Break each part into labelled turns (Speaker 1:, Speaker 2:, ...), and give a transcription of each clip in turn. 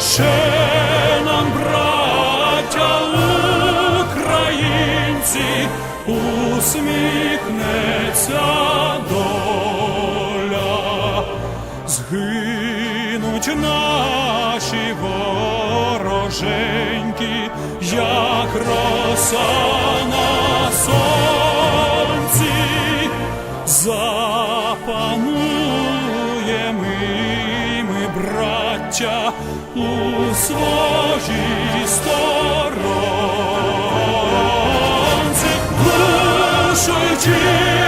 Speaker 1: ще нам, браття українці, усміхнеться доля, згинуть наші вороженьки, як роса браття, у своїй сторонці, душу тіло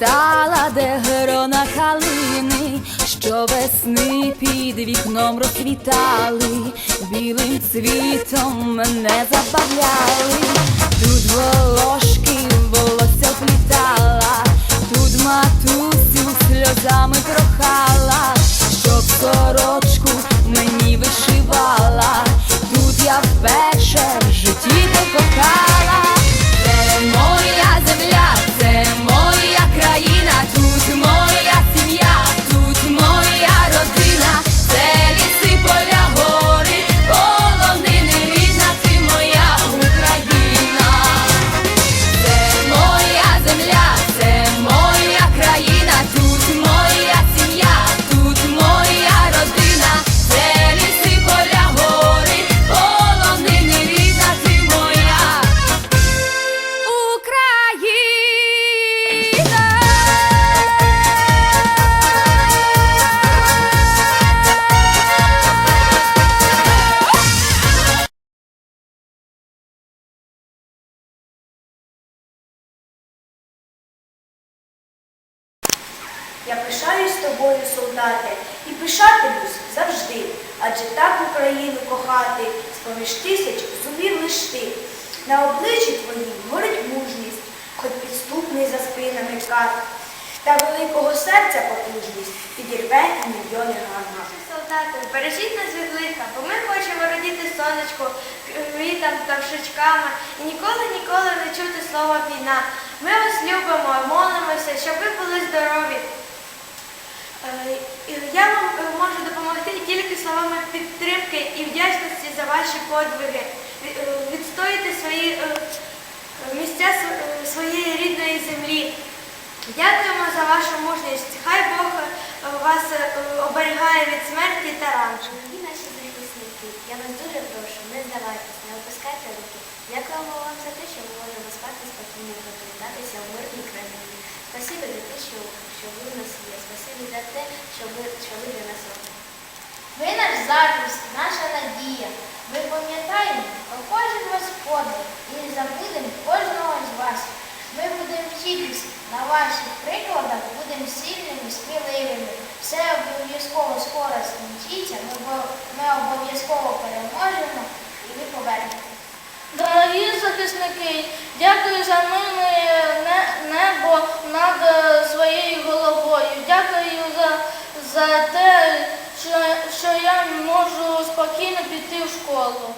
Speaker 2: виростала, де грона калини, що весни під вікном розквітали, білим цвітом мене забавляли, тут волошки Я
Speaker 3: пишаюсь тобою, солдате, і пишатимусь завжди, адже так Україну кохати, з-поміж тисяч зубів лиш ти. На обличчі твоїм горить мужність, хоч підступний за спинами кат, та великого серця потужність підірве мільйони гармат.
Speaker 4: Солдати, бережіть нас від лиха, бо ми хочемо радіти сонечку, квітам та вшичками і ніколи ніколи не чути слова війна. Ми вас любимо, молимося, щоб ви були здорові. Е, і Я вам е, можу допомогти тільки словами підтримки і вдячності за ваші подвиги, е, відстоїти свої місця своєї рідної землі. Дякуємо за вашу мужність. Хай Бог вас оберігає від смерті та ран.
Speaker 5: Дорогі наші захисники, я вас дуже прошу, не здавайтесь, не опускайте руки. Дякуємо вам за те, що ми можемо спати спокійно і повертатися в мирній країні. Спасибі за те, що, що ви в нас є. Спасибі за те, що ви, що ви для нас робите.
Speaker 6: Ви наш захист, наша надія. Ми пам'ятаємо про кожен подвиг і не забудемо кожного з вас. Ми будемо вчитись на ваших прикладах, будемо сильними, сміливими. Все обов'язково скоро скінчиться, ми, ми обов'язково переможемо і ви повернете.
Speaker 7: Дорогі захисники, дякую за мирне піти в школу.